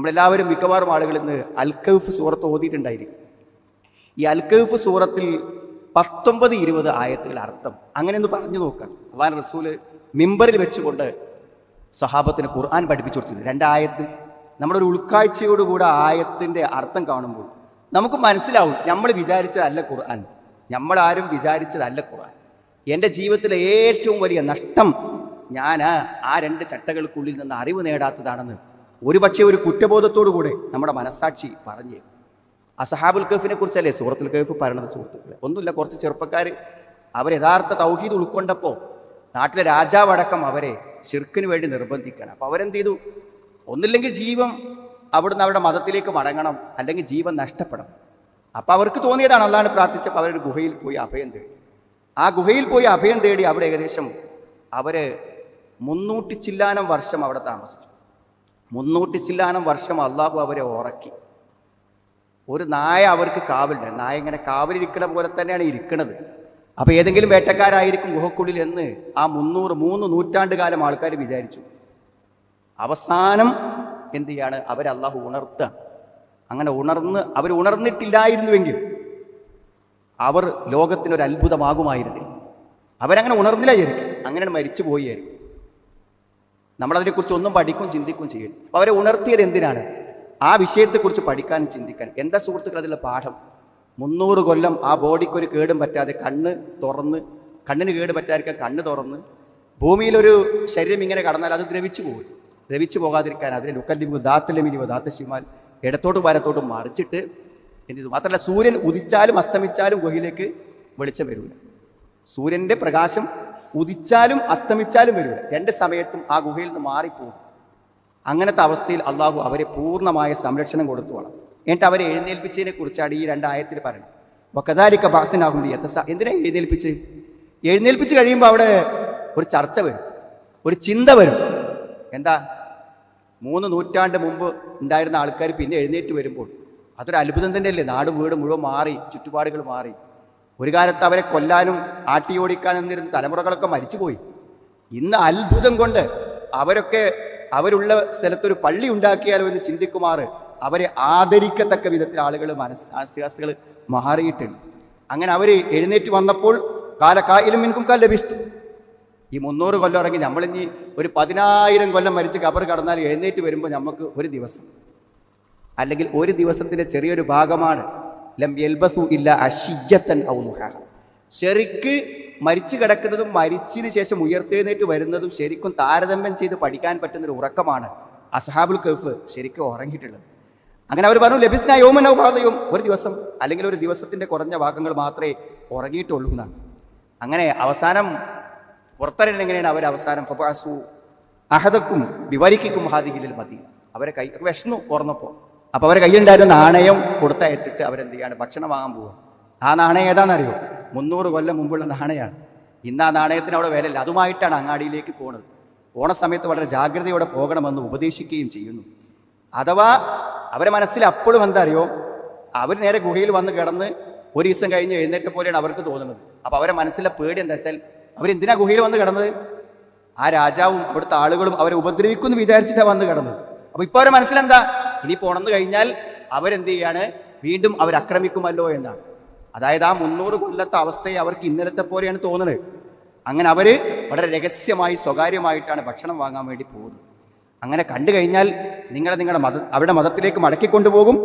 നമ്മളെല്ലാവരും മിക്കവാറും ആളുകൾ ഇന്ന് അൽക്കഫ് സൂറത്ത് ഓതിയിട്ടുണ്ടായിരിക്കും. ഈ അൽക്കഫ് സൂറത്തിൽ പത്തൊമ്പത് ഇരുപത് ആയത്തുകൾ അർത്ഥം. അങ്ങനെ ഒന്ന് പറഞ്ഞു നോക്കാം. അള്ളാൻ റസൂൽ മിമ്പറിൽ വെച്ചുകൊണ്ട് സഹാബത്തിന് ഖുർആൻ പഠിപ്പിച്ചു കൊടുത്തിരുന്നു രണ്ടായത്ത്. നമ്മുടെ ഒരു ഉൾക്കാഴ്ചയോടുകൂടെ ആയത്തിന്റെ അർത്ഥം കാണുമ്പോൾ നമുക്ക് മനസ്സിലാവും നമ്മൾ വിചാരിച്ചതല്ല ഖുർആൻ. നമ്മളാരും വിചാരിച്ചതല്ല ഖുർആൻ. എന്റെ ജീവിതത്തിലെ ഏറ്റവും വലിയ നഷ്ടം ഞാൻ ആ രണ്ട് ചട്ടകൾക്കുള്ളിൽ നിന്ന് അറിവ് നേടാത്തതാണെന്ന് ഒരുപക്ഷെ ഒരു കുറ്റബോധത്തോടു കൂടെ നമ്മുടെ മനസ്സാക്ഷി പറഞ്ഞു. അസഹാബുൽ കഫിനെ കുറിച്ചല്ലേ സൂറത്തുൽ കഫ് പറയണത് സുഹൃത്തുക്കളെ? ഒന്നുമില്ല കുറച്ച് ചെറുപ്പക്കാർ അവർ യഥാർത്ഥ തൗഹീദ് ഉൾക്കൊണ്ടപ്പോൾ നാട്ടിലെ രാജാവടക്കം അവരെ ഷിർക്കിന് വേണ്ടി നിർബന്ധിക്കണം. അപ്പോൾ അവരെന്ത് ചെയ്തു? ഒന്നില്ലെങ്കിൽ ജീവൻ അവിടുന്ന് അവരുടെ മതത്തിലേക്ക് മടങ്ങണം അല്ലെങ്കിൽ ജീവൻ നഷ്ടപ്പെടണം. അപ്പോൾ അവർക്ക് തോന്നിയതാണ് അള്ളാണ് പ്രാർത്ഥിച്ചപ്പോൾ അവരൊരു ഗുഹയിൽ പോയി അഭയം തേടി. ആ ഗുഹയിൽ പോയി അഭയം തേടി അവിടെ ഏകദേശം അവർ മുന്നൂറ്റി ചില്ലാനം വർഷം അവിടെ താമസിച്ചു. മുന്നൂറ്റി ചില്ലാനം വർഷം അള്ളാഹു അവരെ ഉറക്കി. ഒരു നായ അവർക്ക് കാവലുണ്ട്. നായ ഇങ്ങനെ കാവലിരിക്കണ പോലെ തന്നെയാണ് ഇരിക്കണത്. അപ്പൊ ഏതെങ്കിലും വേട്ടക്കാരായിരിക്കും ഗുഹക്കുള്ളിൽ എന്ന് ആ മുന്നൂറ് മൂന്ന് നൂറ്റാണ്ട് കാലം ആൾക്കാർ വിചാരിച്ചു. അവസാനം എന്ത് ചെയ്യാണ്? അവരല്ലാഹു അള്ളാഹു ഉണർത്തുക. അങ്ങനെ ഉണർന്ന് അവർ ഉണർന്നിട്ടില്ലായിരുന്നുവെങ്കിൽ അവർ ലോകത്തിനൊരു അത്ഭുതമാകുമായിരുന്നില്ല അവരങ്ങനെ ഉണർന്നില്ലായിരിക്കും അങ്ങനെ മരിച്ചു പോയായിരിക്കും നമ്മളതിനെക്കുറിച്ച് ഒന്നും പഠിക്കും ചിന്തിക്കും ചെയ്യും. അപ്പോൾ അവരെ ഉണർത്തിയത് എന്തിനാണ്? ആ വിഷയത്തെക്കുറിച്ച് പഠിക്കാനും ചിന്തിക്കാനും എന്താ സുഹൃത്തുക്കൾ അതിലുള്ള പാഠം? മുന്നൂറ് കൊല്ലം ആ ബോഡിക്കൊരു കേടും പറ്റാതെ കണ്ണ് തുറന്ന് കണ്ണിന് കേട് പറ്റാതിരിക്കാൻ കണ്ണ് തുറന്ന് ഭൂമിയിലൊരു ശരീരം ഇങ്ങനെ കടന്നാൽ അത് ദ്രവിച്ചു പോകും. ദ്രവിച്ചു പോകാതിരിക്കാൻ അതിനെ ലുക്കല്ലിമു ദാത്തലമിനിവ ദാത്തശിമാൽ ഇടത്തോട്ടും വലത്തോട്ടും മറിച്ചിട്ട് എന്ത് മാത്രമല്ല സൂര്യൻ ഉദിച്ചാലും അസ്തമിച്ചാലും ഗുഹയിലേക്ക് വെളിച്ചം വരില്ല സൂര്യന്റെ പ്രകാശം ഉദിച്ചാലും അസ്തമിച്ചാലും വരില്ല. രണ്ട് സമയത്തും ആ ഗുഹയിൽ നിന്ന് മാറിപ്പോകും. അങ്ങനത്തെ അവസ്ഥയിൽ അള്ളാഹു അവരെ പൂർണമായ സംരക്ഷണം കൊടുത്തു എന്നിട്ട് അവരെ എഴുന്നേൽപ്പിച്ചതിനെ കുറിച്ചാണ് ഈ രണ്ടായത്തിൽ പറയുന്നത്. വക്കതാലിക്ക ബാത്തിനാകും എത്തസ എന്തിനാ എഴുന്നേൽപ്പിച്ച് എഴുന്നേൽപ്പിച്ച് കഴിയുമ്പോൾ അവിടെ ഒരു ചർച്ച വരും. ഒരു ചിന്ത വരും. എന്താ? മൂന്ന് നൂറ്റാണ്ട് മുമ്പ് ഉണ്ടായിരുന്ന ആൾക്കാർ പിന്നെ എഴുന്നേറ്റ് വരുമ്പോൾ അതൊരു അത്ഭുതം തന്നെയല്ലേ? നാട് വീട് മുഴുവൻ മാറി ചുറ്റുപാടുകൾ മാറി. ഒരു കാലത്ത് അവരെ കൊല്ലാനും ആട്ടിയോടിക്കാനും നിന്നിരുന്ന തലമുറകളൊക്കെ മരിച്ചുപോയി. ഇന്ന് അത്ഭുതം കൊണ്ട് അവരൊക്കെ അവരുള്ള സ്ഥലത്തൊരു പള്ളി ഉണ്ടാക്കിയാലോ എന്ന് ചിന്തിക്കുമാർ അവരെ ആദരിക്കത്തക്ക വിധത്തിൽ ആളുകൾ മനസ് ആസ്തികാസ്തികൾ മാറിയിട്ടുണ്ട്. അങ്ങനെ അവർ എഴുന്നേറ്റ് വന്നപ്പോൾ കാലക്കായിലും മിൻകും കാൽ ലഭിച്ചു ഈ മുന്നൂറ് കൊല്ലം ഇറങ്ങി നമ്മളിനി ഒരു പതിനായിരം കൊല്ലം മരിച്ച് കബർ കടന്നാൽ എഴുന്നേറ്റ് വരുമ്പോൾ നമുക്ക് ഒരു ദിവസം അല്ലെങ്കിൽ ഒരു ദിവസത്തിന്റെ ചെറിയൊരു ഭാഗമാണ് ലം. ശരിക്ക് മരിച്ചു കിടക്കുന്നതും മരിച്ചതിന് ശേഷം ഉയർത്തെഴുന്നേറ്റ് വരുന്നതും ശരിക്കും താരതമ്യം ചെയ്ത് പഠിക്കാൻ പറ്റുന്ന ഒരു ഉറക്കമാണ് അസഹാബുൽ കഫ് ശരിക്കും ഉറങ്ങിയിട്ടുള്ളത്. അങ്ങനെ അവർ പറഞ്ഞു യോമനോ ബാധയും ഒരു ദിവസം അല്ലെങ്കിൽ ഒരു ദിവസത്തിന്റെ കുറഞ്ഞ ഭാഗങ്ങൾ മാത്രമേ ഉറങ്ങിയിട്ടുള്ളൂ എന്നാണ്. അങ്ങനെ അവസാനം പുറത്തിറങ്ങി എങ്ങനെയാണ് അവർ അവസാനം? ഫബാസു അഹദക്കും വിവരിക്കും ഹാദിഹിലിൽ മതി അവരെ കൈ വിഷ്ണു ഓർന്നപ്പോൾ അപ്പൊ അവരെ കയ്യിലുണ്ടായിരുന്ന നാണയം കൊടുത്തയച്ചിട്ട് അവരെന്ത് ചെയ്യാണ് ഭക്ഷണം വാങ്ങാൻ പോവുക ആ നാണയം ഏതാണെന്നറിയോ? മുന്നൂറ് കൊല്ലം മുമ്പുള്ള നാണയമാണ് ഇന്ന് ആ നാണയത്തിന് അവിടെ വിലയില്ല. അതുമായിട്ടാണ് അങ്ങാടിയിലേക്ക് പോണത്. പോണ സമയത്ത് വളരെ ജാഗ്രതയോടെ പോകണമെന്ന് ഉപദേശിക്കുകയും ചെയ്യുന്നു. അഥവാ അവരെ മനസ്സിൽ അപ്പോഴും എന്താ അറിയോ അവർ നേരെ ഗുഹയിൽ വന്ന് കിടന്ന് ഒരു ദിവസം കഴിഞ്ഞ് എഴുന്നേറ്റ പോലെയാണ് അവർക്ക് തോന്നുന്നത്. അപ്പൊ അവരെ മനസ്സിലെ പേടി എന്താ വെച്ചാൽ അവരെന്തിനാ ഗുഹയിൽ വന്ന് കിടന്നത്? ആ രാജാവും അവിടുത്തെ ആളുകളും അവരെ ഉപദ്രവിക്കുമെന്ന് വിചാരിച്ചിട്ടാണ് വന്ന് കിടന്നത്. അപ്പൊ ഇപ്പൊ അവരെ മനസ്സിലെന്താ? ഇനി പോണെന്ന് കഴിഞ്ഞാൽ അവരെന്ത് ചെയ്യാണ്? വീണ്ടും അവർ ആക്രമിക്കുമല്ലോ എന്നാണ്. അതായത് ആ മുന്നൂറ് കൊല്ലത്തെ അവസ്ഥയെ അവർക്ക് ഇന്നലത്തെ പോലെയാണ് തോന്നുന്നത് അങ്ങനെ അവർ വളരെ രഹസ്യമായി സ്വകാര്യമായിട്ടാണ് ഭക്ഷണം വാങ്ങാൻ വേണ്ടി പോകുന്നത്. അങ്ങനെ കണ്ടു കഴിഞ്ഞാൽ നിങ്ങളെ നിങ്ങളുടെ മത അവരുടെ മതത്തിലേക്ക് മടക്കിക്കൊണ്ടുപോകും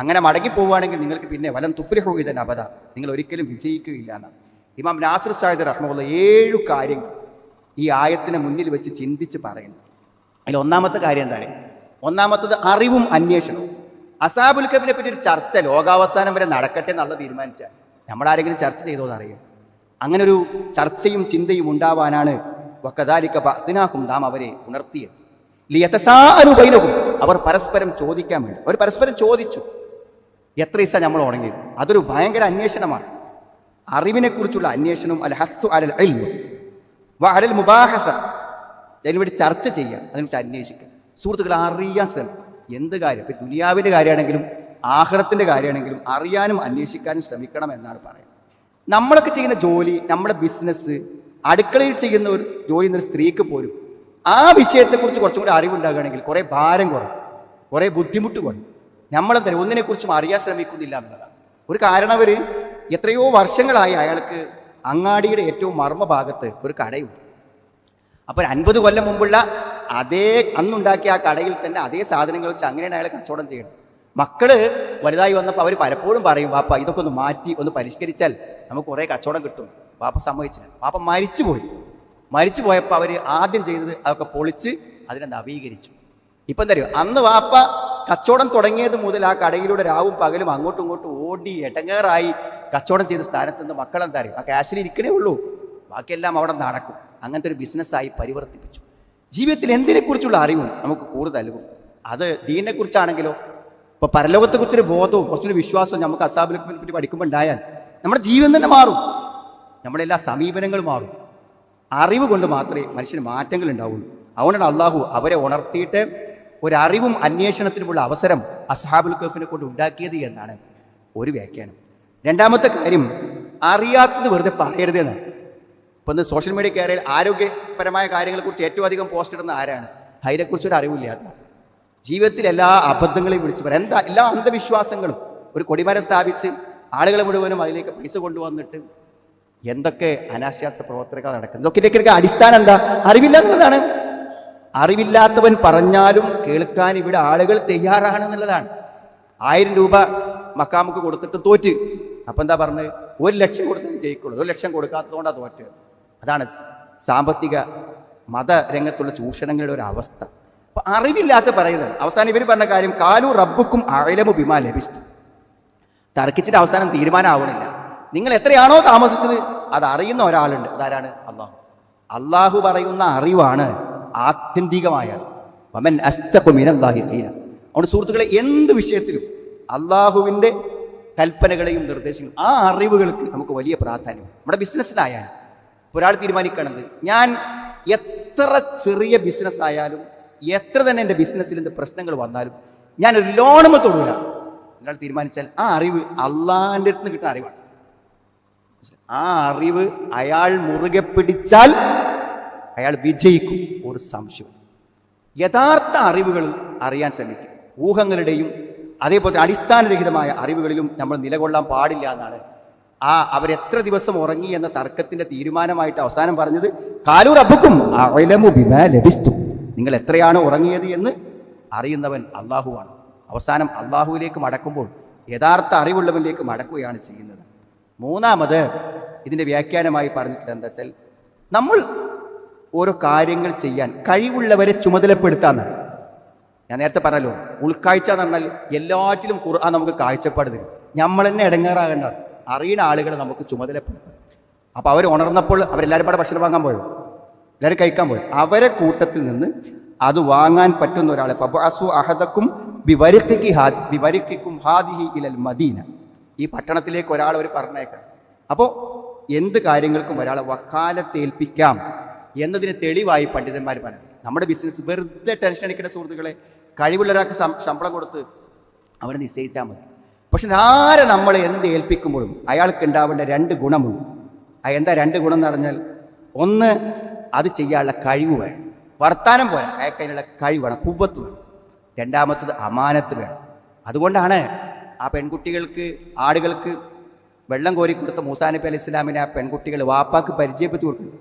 അങ്ങനെ മടങ്ങി പോവുകയാണെങ്കിൽ നിങ്ങൾക്ക് പിന്നെ വലം തുഫ്രിഹു ഇതൻ അബദ. നിങ്ങൾ ഒരിക്കലും വിജയിക്കുകയില്ല എന്നാണ്. ഇമാം നാസിർ സാഹിദ് റഹ്മുള്ള ഏഴു കാര്യങ്ങൾ ഈ ആയത്തിനെ മുന്നിൽ വെച്ച് ചിന്തിച്ച് പറയുന്നു. അതിൽ ഒന്നാമത്തെ കാര്യം എന്താണ് ഒന്നാമത്തത് അറിവും അന്വേഷണവും. അസാബുൽ കബിനെ പറ്റി ഒരു ചർച്ച ലോകാവസാനം വരെ നടക്കട്ടെ എന്നുള്ള തീരുമാനിച്ചാൽ നമ്മളാരെങ്കിലും ചർച്ച ചെയ്തോ എന്നറിയാം. അങ്ങനെ ഒരു ചർച്ചയും ചിന്തയും ഉണ്ടാവാനാണ് വക്കദാലിക്ക ബഅ്ദിനാഹും നാം അവരെ ഉണർത്തിയത്. ലിയതസാഅലു ബൈനഹും അവർ പരസ്പരം ചോദിക്കാൻ വേണ്ടി. അവർ പരസ്പരം ചോദിച്ചു. എത്ര ദിവസം നമ്മൾ ഉണങ്ങിയത്? അതൊരു ഭയങ്കര അന്വേഷണമാണ്. അറിവിനെ കുറിച്ചുള്ള അന്വേഷണം അൽ ഹസ്സു അലൽ അൽ മുബാഹസ അതിനുവേണ്ടി ചർച്ച ചെയ്യുക അതിനെ അന്വേഷിക്കാം സുഹൃത്തുക്കൾ അറിയാൻ ശ്രമിക്കും എന്ത് കാര്യം? ഇപ്പം ദുനിയാവിന്റെ കാര്യമാണെങ്കിലും ആഹ്ലത്തിന്റെ കാര്യമാണെങ്കിലും അറിയാനും അന്വേഷിക്കാനും ശ്രമിക്കണം എന്നാണ് പറയുന്നത്. നമ്മളൊക്കെ ചെയ്യുന്ന ജോലി നമ്മുടെ ബിസിനസ് അടുക്കളയിൽ ചെയ്യുന്ന ഒരു ജോലി എന്നൊരു സ്ത്രീക്ക് പോലും ആ വിഷയത്തെക്കുറിച്ച് കുറച്ചും കൂടി അറിവുണ്ടാകുകയാണെങ്കിൽ കുറേ ഭാരം കുറയും കുറേ ബുദ്ധിമുട്ട് കൊണ്ട് തന്നെ ഒന്നിനെക്കുറിച്ചും അറിയാൻ ശ്രമിക്കുന്നില്ല എന്നുള്ളതാണ്. ഒരു കാരണം അവർ എത്രയോ വർഷങ്ങളായി അയാൾക്ക് അങ്ങാടിയുടെ ഏറ്റവും മർമ്മഭാഗത്ത് ഒരു കടയുണ്ട്. അപ്പോൾ അൻപത് കൊല്ലം മുമ്പുള്ള അതേ അന്നുണ്ടാക്കിയ ആ കടയിൽ തന്നെ അതേ സാധനങ്ങൾ വെച്ച് അങ്ങനെയാണ് അയാൾ കച്ചവടം ചെയ്യണം മക്കൾ വലുതായി വന്നപ്പോൾ അവർ പലപ്പോഴും പറയും വാപ്പ ഇതൊക്കെ ഒന്ന് മാറ്റി ഒന്ന് പരിഷ്കരിച്ചാൽ നമുക്ക് കുറേ കച്ചവടം കിട്ടും. വാപ്പ സമ്മതിച്ചില്ല. വാപ്പ മരിച്ചുപോയി. മരിച്ചു പോയപ്പോൾ അവർ ആദ്യം ചെയ്തത് അതൊക്കെ പൊളിച്ച് അതിനെ നവീകരിച്ചു. ഇപ്പം തരും അന്ന് വാപ്പ കച്ചവടം തുടങ്ങിയത് മുതൽ ആ കടയിലൂടെ രാവും പകലും അങ്ങോട്ടും ഇങ്ങോട്ടും ഓടി എടങ്ങേറായി കച്ചവടം ചെയ്ത സ്ഥാനത്ത് നിന്ന് മക്കളെന്താ അറിയും? ആ ക്യാഷിൽ ഇരിക്കണേ ഉള്ളൂ. ബാക്കിയെല്ലാം അവിടെ നടക്കും. അങ്ങനത്തെ ഒരു ബിസിനസ്സായി പരിവർത്തിപ്പിച്ചു. ജീവിതത്തിൽ എന്തിനെക്കുറിച്ചുള്ള അറിവും നമുക്ക് നൽകും? അത് ദീനിനെക്കുറിച്ചാണെങ്കിലോ? ഇപ്പൊ പരലോകത്തെക്കുറിച്ചൊരു ബോധവും കുറച്ചൊരു വിശ്വാസവും നമുക്ക് അസാബിനെ പറ്റി പഠിക്കുമ്പോൾ ഉണ്ടായാൽ നമ്മുടെ ജീവിതം തന്നെ മാറും. നമ്മുടെ എല്ലാ സമീപനങ്ങളും മാറും. അറിവ് കൊണ്ട് മാത്രമേ മനുഷ്യന് മാറ്റങ്ങൾ ഉണ്ടാവുള്ളൂ. അതുകൊണ്ടാണ് അള്ളാഹു അവരെ ഉണർത്തിയിട്ട് ഒരറിവും അന്വേഷണത്തിനുമുള്ള അവസരം അസ്ഹാബുൽ കഫിനെ കൊണ്ട് ഉണ്ടാക്കിയത് എന്നാണ് ഒരു വ്യാഖ്യാനം. രണ്ടാമത്തെ കാര്യം അറിയാത്തത് വെറുതെ പറയരുത് എന്നാണ്. ഇപ്പം ഇന്ന് സോഷ്യൽ മീഡിയ കയറിയാൽ ആരോഗ്യപരമായ കാര്യങ്ങളെക്കുറിച്ച് ഏറ്റവും അധികം പോസ്റ്റ് ഇടുന്ന ആരാണ്? അതിനെക്കുറിച്ച് ഒരു അറിവില്ലാത്ത ജീവിതത്തിൽ എല്ലാ അബദ്ധങ്ങളെയും വിളിച്ചു പറയാം. എന്താ എല്ലാ അന്ധവിശ്വാസങ്ങളും ഒരു കൊടിമരം സ്ഥാപിച്ച് ആളുകളെ മുഴുവനും അതിലേക്ക് പൈസ കൊണ്ടുവന്നിട്ട് എന്തൊക്കെ അനാശ്വാസ പ്രവർത്തനങ്ങൾ നടക്കുന്നത് ഇതൊക്കെ അടിസ്ഥാനം എന്താ? അറിവില്ല എന്നുള്ളതാണ്. അറിവില്ലാത്തവൻ പറഞ്ഞാലും കേൾക്കാൻ ഇവിടെ ആളുകൾ തയ്യാറാണെന്നുള്ളതാണ് ആയിരം രൂപ മക്കാമുക്ക് കൊടുത്തിട്ട് തോറ്റ്. അപ്പം എന്താ പറഞ്ഞത്? ഒരു ലക്ഷം കൊടുത്തിട്ട് ജയിക്കുള്ളൂ. ഒരു ലക്ഷം കൊടുക്കാത്തതുകൊണ്ടാണ് തോറ്റ് അതാണ് സാമ്പത്തിക മതരംഗത്തുള്ള ചൂഷണങ്ങളുടെ ഒരു അവസ്ഥ. അപ്പൊ അറിവില്ലാത്ത പറയുന്നത് അവസാനം ഇവർ പറഞ്ഞ കാര്യം കാലു റബ്ബുക്കും അയലമു ബിമാ ലഭിച്ചു. തർക്കിച്ചിട്ട് അവസാനം തീരുമാനമാവണില്ല. നിങ്ങൾ എത്രയാണോ താമസിച്ചത് അത് അറിയുന്ന ഒരാളുണ്ട്. അതാരാണ്? അള്ളാഹു. അള്ളാഹു പറയുന്ന അറിവാണ് ആത്യന്തികമായ വമൻ. അതുകൊണ്ട് സുഹൃത്തുക്കളെ എന്ത് വിഷയത്തിലും അള്ളാഹുവിന്റെ കൽപ്പനകളെയും നിർദ്ദേശങ്ങളും ആ അറിവുകൾക്ക് നമുക്ക് വലിയ പ്രാധാന്യം. നമ്മുടെ ബിസിനസ്സിലായാലും ഒരാൾ തീരുമാനിക്കണത്. ഞാൻ എത്ര ചെറിയ ബിസിനസ് ആയാലും എത്ര തന്നെ എന്റെ ബിസിനസ്സിൽ എന്ത് പ്രശ്നങ്ങൾ വന്നാലും ഞാൻ ഒരു ലോണുമ തൊടൂല. ഒരാൾ തീരുമാനിച്ചാൽ ആ അറിവ് അള്ളാഹിന്റെ അടുത്ത് നിന്ന് കിട്ടുന്ന അറിവാണ്. ആ അറിവ് അയാൾ മുറുകെ പിടിച്ചാൽ അയാൾ വിജയിക്കും. ഒരു സംശയം. യഥാർത്ഥ അറിവുകൾ അറിയാൻ ശ്രമിക്കും. ഊഹങ്ങളുടെയും അതേപോലെ അടിസ്ഥാനരഹിതമായ അറിവുകളിലും നമ്മൾ നിലകൊള്ളാൻ പാടില്ല എന്നാണ് ആ അവരെത്ര ദിവസം ഉറങ്ങി എന്ന തർക്കത്തിന്റെ തീരുമാനമായിട്ട് അവസാനം പറഞ്ഞത് കാലൂർ അബുക്കും നിങ്ങൾ എത്രയാണ് ഉറങ്ങിയത് എന്ന് അറിയുന്നവൻ അള്ളാഹുവാണ് അവസാനം അള്ളാഹുവിലേക്ക് മടക്കുമ്പോൾ യഥാർത്ഥ അറിവുള്ളവനിലേക്ക് മടക്കുകയാണ് ചെയ്യുന്നത്. മൂന്നാമത് ഇതിന്റെ വ്യാഖ്യാനമായി പറഞ്ഞിട്ടുള്ളത് എന്താ വെച്ചാൽ നമ്മൾ ഓരോ കാര്യങ്ങൾ ചെയ്യാൻ കഴിവുള്ളവരെ ചുമതലപ്പെടുത്താന്ന്. ഞാൻ നേരത്തെ പറഞ്ഞല്ലോ ഉൾക്കാഴ്ച എന്ന് പറഞ്ഞാൽ എല്ലാറ്റിലും ഖുർആൻ നമുക്ക് കാഴ്ചപ്പാട് തരും. നമ്മൾ തന്നെ ഇടങ്ങാറാകേണ്ട അറിയുന്ന ആളുകളെ നമുക്ക് ചുമതലപ്പെടുത്താം. അപ്പോൾ അവർ ഉണർന്നപ്പോൾ അവരെല്ലാവരും പാടെ ഭക്ഷണം വാങ്ങാൻ പോയോ? എല്ലാവരും കഴിക്കാൻ പോയോ? അവരെ കൂട്ടത്തിൽ നിന്ന് അത് വാങ്ങാൻ പറ്റുന്ന ഒരാളെ ഫബാസു അഹദക്കും ബിവരിഖിക്കി ഹാദ് ബിവരിഖിക്കും ഹാദിഹി ഇലൽ മദീന. ഈ പട്ടണത്തിലേക്ക് ഒരാൾ അവർ പറഞ്ഞേക്കാം. അപ്പോൾ എന്ത് കാര്യങ്ങൾക്കും ഒരാളെ വക്കാലത്തേൽപ്പിക്കാം എന്നതിന് തെളിവായി പണ്ഡിതന്മാർ പറഞ്ഞു. നമ്മുടെ ബിസിനസ് വെറുതെ ടെൻഷൻ അടിക്കേണ്ട സുഹൃത്തുക്കളെ കഴിവുള്ള ഒരാൾക്ക് ശമ്പളം കൊടുത്ത് അവരെ നിശ്ചയിച്ചാൽ മതി. പക്ഷെ ആരെ നമ്മൾ എന്ത് ഏൽപ്പിക്കുമ്പോഴും അയാൾക്ക് ഉണ്ടാവേണ്ട രണ്ട് ഗുണമുണ്ട്. എന്താ രണ്ട് ഗുണം എന്ന് പറഞ്ഞാൽ ഒന്ന് അത് ചെയ്യാനുള്ള കഴിവ് വേണം. വർത്താനം പോലെ അയാൾക്ക് അതിനുള്ള കഴിവ് വേണം. കുവ്വത്ത് വേണം. രണ്ടാമത്തത് അമാനത്ത് വേണം. അതുകൊണ്ടാണ് ആ പെൺകുട്ടികൾക്ക് ആടുകൾക്ക് വെള്ളം കോരി കൊടുത്ത മൂസാനബി അലൈഹി ഇസ്ലാമിനെ ആ പെൺകുട്ടികൾ വാപ്പാക്ക് പരിചയപ്പെടുത്തി കൊടുക്കും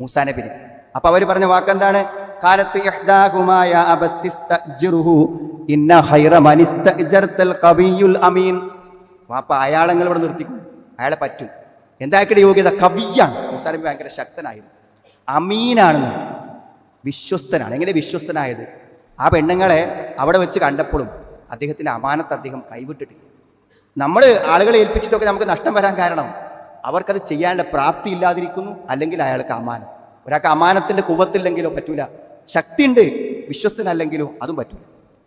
മൂസാ അപ്പോൾ അപ്പൊ അവർ പറഞ്ഞ വാക്കെന്താണ്? കാലത്ത് ഇഹ്ദാഹുമായ ഇന്ന ഖവിയുൽ അമീൻ. ഇവിടെ നിർത്തിക്കും. അയാളെ പറ്റും. എന്താക്കിയുടെ യോഗ്യത? കവിയാണ് മൂസാ നബി ഭയങ്കര ശക്തനായിരുന്നു. അമീനാണെന്ന്. വിശ്വസ്തനാണ്. എങ്ങനെ വിശ്വസ്തനായത്? ആ പെണ്ണുങ്ങളെ അവിടെ വെച്ച് കണ്ടപ്പോഴും അദ്ദേഹത്തിന്റെ അമാനത്ത് അദ്ദേഹം കൈവിട്ടിട്ടില്ല. നമ്മൾ ആളുകളെ ഏൽപ്പിച്ചിട്ടൊക്കെ നമുക്ക് നഷ്ടം വരാൻ കാരണം അവർക്കത് ചെയ്യാനുള്ള പ്രാപ്തി ഇല്ലാതിരിക്കുന്നു അല്ലെങ്കിൽ അയാൾക്ക് അമാനം ഒരാൾക്ക് അമാനത്തിന്റെ കുവത്തില്ലെങ്കിലോ പറ്റൂല. ശക്തിയുണ്ട്. വിശ്വസ്തനല്ലെങ്കിലോ അതും പറ്റും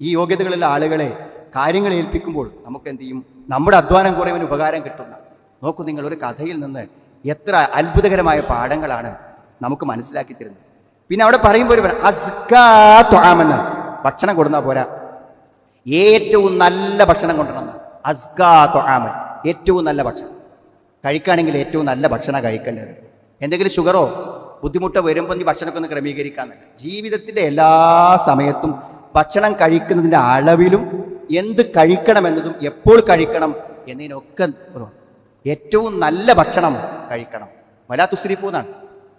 ഈ യോഗ്യതകളുള്ള ആളുകളെ കാര്യങ്ങൾ ഏൽപ്പിക്കുമ്പോൾ നമുക്ക് എന്ത് ചെയ്യും നമ്മുടെ അധ്വാനം കുറവിന് ഉപകാരം കിട്ടുന്ന. നോക്കൂ നിങ്ങൾ ഒരു കഥയിൽ നിന്ന് എത്ര അത്ഭുതകരമായ പാഠങ്ങളാണ് നമുക്ക് മനസ്സിലാക്കി തരുന്നത്. പിന്നെ അവിടെ പറയുമ്പോൾ ഒരു അസ്കാ ത്വാമെന്ന് ഭക്ഷണം കൊടുന്നാൽ പോരാ. ഏറ്റവും നല്ല ഭക്ഷണം കൊണ്ടുവരണം അസ്കാ ത്വാമൻ. ഏറ്റവും നല്ല ഭക്ഷണം. കഴിക്കുകയാണെങ്കിൽ ഏറ്റവും നല്ല ഭക്ഷണം കഴിക്കേണ്ടത്. എന്തെങ്കിലും ഷുഗറോ ബുദ്ധിമുട്ടോ വരുമ്പോൾ നീ ഭക്ഷണമൊക്കെ ഒന്ന് ക്രമീകരിക്കാന്നല്ല ജീവിതത്തിന്റെ എല്ലാ സമയത്തും ഭക്ഷണം കഴിക്കുന്നതിന്റെ അളവിലും എന്ത് കഴിക്കണം എന്നതും എപ്പോൾ കഴിക്കണം എന്നതിനൊക്കെ ഏറ്റവും നല്ല ഭക്ഷണം കഴിക്കണം. വലാ തുസ്രിഫു എന്നാണ്.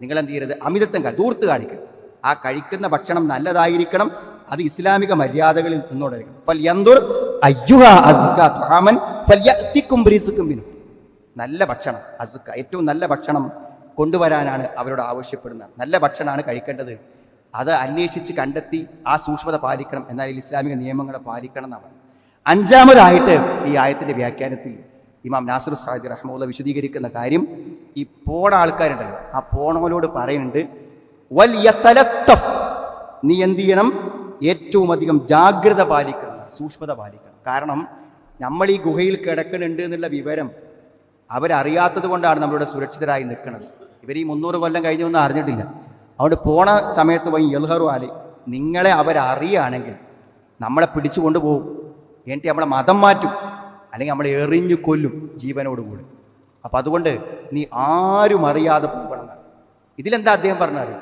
നിങ്ങൾ എന്ത് ചെയ്യരുത്? അമിതത്വം ദൂർത്ത് കാണിക്കണം ആ കഴിക്കുന്ന ഭക്ഷണം നല്ലതായിരിക്കണം. അത് ഇസ്ലാമിക മര്യാദകളിൽ നിന്നോടായിരിക്കണം. നല്ല ഭക്ഷണം അസുക്ക ഏറ്റവും നല്ല ഭക്ഷണം കൊണ്ടുവരാനാണ് അവരോട് ആവശ്യപ്പെടുന്നത് നല്ല ഭക്ഷണമാണ് കഴിക്കേണ്ടത് അത് അന്വേഷിച്ച് കണ്ടെത്തി ആ സൂക്ഷ്മത പാലിക്കണം എന്നാൽ ഇസ്ലാമിക നിയമങ്ങളെ പാലിക്കണം എന്നാണ്. അഞ്ചാമതായിട്ട് ഈ ആയത്തിന്റെ വ്യാഖ്യാനത്തിൽ ഇമാം നാസർ സാഹിദ് റഹ്മുള്ള വിശദീകരിക്കുന്ന കാര്യം ഈ പോണ ആൾക്കാരുണ്ടല്ലോ ആ പോണവരോട് പറയുന്നുണ്ട് വൽ യതലത്തഫ്. നീ എന്ത് ചെയ്യണം ഏറ്റവും അധികം ജാഗ്രത പാലിക്കണം സൂക്ഷ്മത പാലിക്കണം കാരണം നമ്മൾ ഈ ഗുഹയിൽ കിടക്കുന്നുണ്ട് എന്നുള്ള വിവരം അവരറിയാത്തത് കൊണ്ടാണ് നമ്മളുടെ സുരക്ഷിതരായി നിൽക്കുന്നത് ഇവർ ഈ മുന്നൂറ് കൊല്ലം കഴിഞ്ഞൊന്നും അറിഞ്ഞിട്ടില്ല. അതുകൊണ്ട് പോണ സമയത്ത് പോയി യൽഹറു ആലി നിങ്ങളെ അവരറിയുകയാണെങ്കിൽ നമ്മളെ പിടിച്ചു കൊണ്ടുപോകും. എന്നിട്ട് നമ്മളെ മതം മാറ്റും. അല്ലെങ്കിൽ നമ്മളെ എറിഞ്ഞു കൊല്ലും ജീവനോടുകൂടി അപ്പം അതുകൊണ്ട് നീ ആരും അറിയാതെ പോകണം. ഇതിലെന്താ അദ്ദേഹം പറഞ്ഞത്?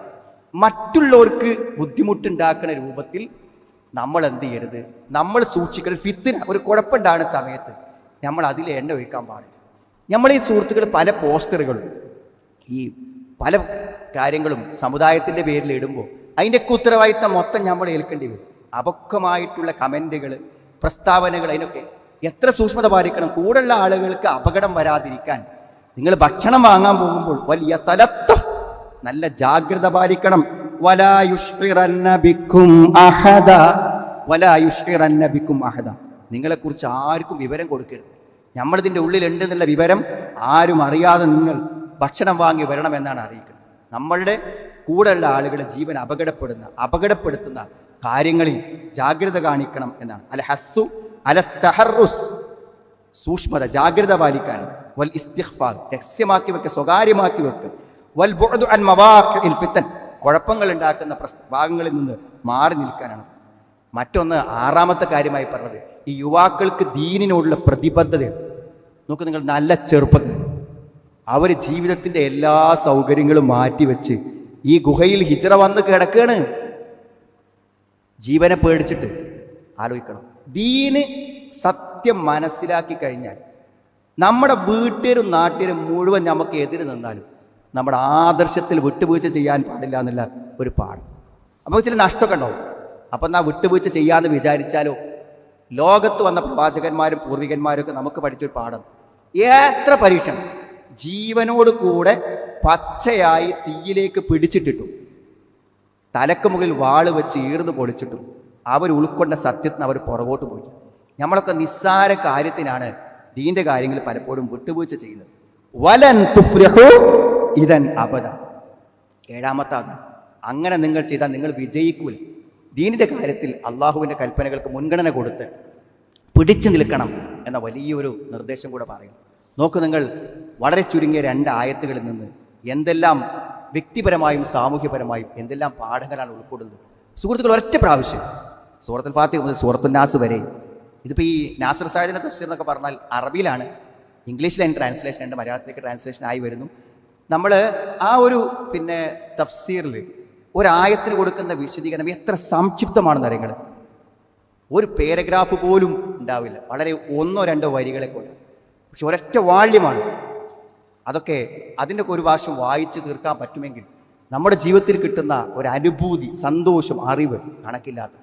മറ്റുള്ളവർക്ക് ബുദ്ധിമുട്ടുണ്ടാക്കുന്ന രൂപത്തിൽ നമ്മൾ എന്ത് ചെയ്യരുത്? നമ്മൾ സൂക്ഷിക്കണം ഫിത്തിന് ഒരു കുഴപ്പമുണ്ടാകുന്ന സമയത്ത് നമ്മൾ അതിൽ എണ്ണ ഒഴിക്കാൻ പാടില്ല. നമ്മൾ ഈ സുഹൃത്തുക്കൾ പല പോസ്റ്ററുകളും ഈ പല കാര്യങ്ങളും സമുദായത്തിന്റെ പേരിൽ ഇടുമ്പോൾ അതിന്റെയൊക്കെ ഉത്തരവാദിത്തം മൊത്തം നമ്മൾ ഏൽക്കേണ്ടി വരും. അപക്വമായിട്ടുള്ള കമന്റുകൾ പ്രസ്താവനകൾ അതിനൊക്കെ എത്ര സൂക്ഷ്മത പാലിക്കണം. കൂടുള്ള ആളുകൾക്ക് അപകടം വരാതിരിക്കാൻ നിങ്ങൾ ഭക്ഷണം വാങ്ങാൻ പോകുമ്പോൾ വലിയ തലത്ത നല്ല ജാഗ്രത പാലിക്കണം. അഹദ നിങ്ങളെക്കുറിച്ച് ആർക്കും വിവരം കൊടുക്കരുത്. നമ്മളിതിന്റെ ഉള്ളിലുണ്ട് എന്നുള്ള വിവരം ആരും അറിയാതെ നിങ്ങൾ ഭക്ഷണം വാങ്ങി വരണമെന്നാണ് അറിയിക്കുന്നത്. നമ്മളുടെ കൂടെയുള്ള ആളുകളെ ജീവൻ അപകടപ്പെടുന്ന അപകടപ്പെടുത്തുന്ന കാര്യങ്ങളിൽ ജാഗ്രത കാണിക്കണം എന്നാണ്. അൽ ഹസ്സു അല തഹറുസ്. സൂക്ഷ്മത ജാഗ്രത പാലിക്കാൻ. വൽ ഇസ്തിഹ്ഫാൽ രഹസ്യമാക്കി വെക്കുക സ്വകാര്യമാക്കി വെക്കുക വൽ ബുഅദു അൻ മവാഖിൽ ഫിത്തൻ. കുഴപ്പങ്ങൾ ഉണ്ടാക്കുന്ന ഭാഗങ്ങളിൽ നിന്ന് മാറി നിൽക്കാനാണ്. മറ്റൊന്ന് ആറാമത്തെ കാര്യമായി പറഞ്ഞത് ഈ യുവാക്കൾക്ക് ദീനിനോടുള്ള പ്രതിബദ്ധത നോക്ക് നിങ്ങൾ നല്ല ചെറുപ്പക്കാർ അവർ ജീവിതത്തിന്റെ എല്ലാ സൗകര്യങ്ങളും മാറ്റിവെച്ച് ഈ ഗുഹയിൽ ഹിജറ വന്ന് കിടക്കുകയാണ് ജീവനെ പേടിച്ചിട്ട് ആലോചിക്കണം. ദീന് സത്യം മനസ്സിലാക്കി കഴിഞ്ഞാൽ നമ്മുടെ വീട്ടുകാരും നാട്ടുകാരും മുഴുവൻ നമുക്ക് എതിര് നിന്നാലും നമ്മുടെ ആദർശത്തിൽ വിട്ടുവീഴ്ച ചെയ്യാൻ പാടില്ല എന്നുള്ള ഒരു പാഠം. അപ്പോൾ ചില നഷ്ടമൊക്കെ ഉണ്ടാവും. അപ്പം എന്നാ വിട്ടുവീഴ്ച ചെയ്യാമെന്ന് വിചാരിച്ചാലോ? ലോകത്ത് വന്ന പ്രവാചകന്മാരും പൂർവികന്മാരും ഒക്കെ നമുക്ക് പഠിച്ചൊരു പാഠം. എത്ര പരീക്ഷണം? ജീവനോട് കൂടെ പച്ചയായി തീയിലേക്ക് പിടിച്ചിട്ടിട്ടു. തലക്ക് മുകളിൽ വാൾ വെച്ച് ഈർന്ന് പൊളിച്ചിട്ടു. അവർ ഉൾക്കൊണ്ട സത്യത്തിന് അവർ പുറകോട്ട് പോയി. നമ്മളൊക്കെ നിസ്സാര കാര്യത്തിനാണ് ദീന്റെ കാര്യങ്ങൾ പലപ്പോഴും വിട്ടുവീഴ്ച ചെയ്യുന്നത്. വലൻ തുഫ്രഹു ഇതൻ അബദ. ഏഴാമത്തെ അത് അങ്ങനെ നിങ്ങൾ ചെയ്താൽ നിങ്ങൾ വിജയിക്കൂല. ദീനിന്റെ കാര്യത്തിൽ അള്ളാഹുവിന്റെ കൽപ്പനകൾക്ക് മുൻഗണന കൊടുത്ത് പിടിച്ചു നിൽക്കണം എന്ന വലിയൊരു നിർദ്ദേശം കൂടെ പറയും നോക്കൂ നിങ്ങൾ വളരെ ചുരുങ്ങിയ രണ്ട് ആയത്തുകളിൽ നിന്ന് എന്തെല്ലാം വ്യക്തിപരമായും സാമൂഹ്യപരമായും എന്തെല്ലാം പാഠങ്ങളാണ് ഉൾക്കൊള്ളുന്നത്. സുഹൃത്തുക്കൾ ഒറ്റ പ്രാവശ്യം. സൂറത്തുൽ ഫാത്തിഹ മുതൽ സൂറത്തുൽ നാസ് വരെ. ഇതിപ്പോൾ ഈ നാസർ സാഹിദിനെ തഫ്സീർ എന്നൊക്കെ പറഞ്ഞാൽ അറബിയിലാണ്. ഇംഗ്ലീഷിൽ അതിന് ട്രാൻസ്ലേഷൻ ഉണ്ട് മലയാളത്തിലേക്ക് ട്രാൻസ്ലേഷൻ ആയി വരുന്നു. നമ്മൾ ആ ഒരു പിന്നെ തഫ്സീറിൽ ഒരായത്തിന് കൊടുക്കുന്ന വിശദീകരണം എത്ര സംക്ഷിപ്തമാണെന്ന് അറിയങ്ങൾ ഒരു പാരഗ്രാഫ് പോലും ഉണ്ടാവില്ല. വളരെ ഒന്നോ രണ്ടോ വരികളെ കൊണ്ട്. പക്ഷെ ഒരൊറ്റ വാള്യമാണ്. അതൊക്കെ അതിന്റെ ഒരു ഭാഷം വായിച്ച് തീർക്കാൻ പറ്റുമെങ്കിൽ നമ്മുടെ ജീവിതത്തിൽ കിട്ടുന്ന ഒരു അനുഭൂതി സന്തോഷം അറിവ് കണക്കില്ലാത്ത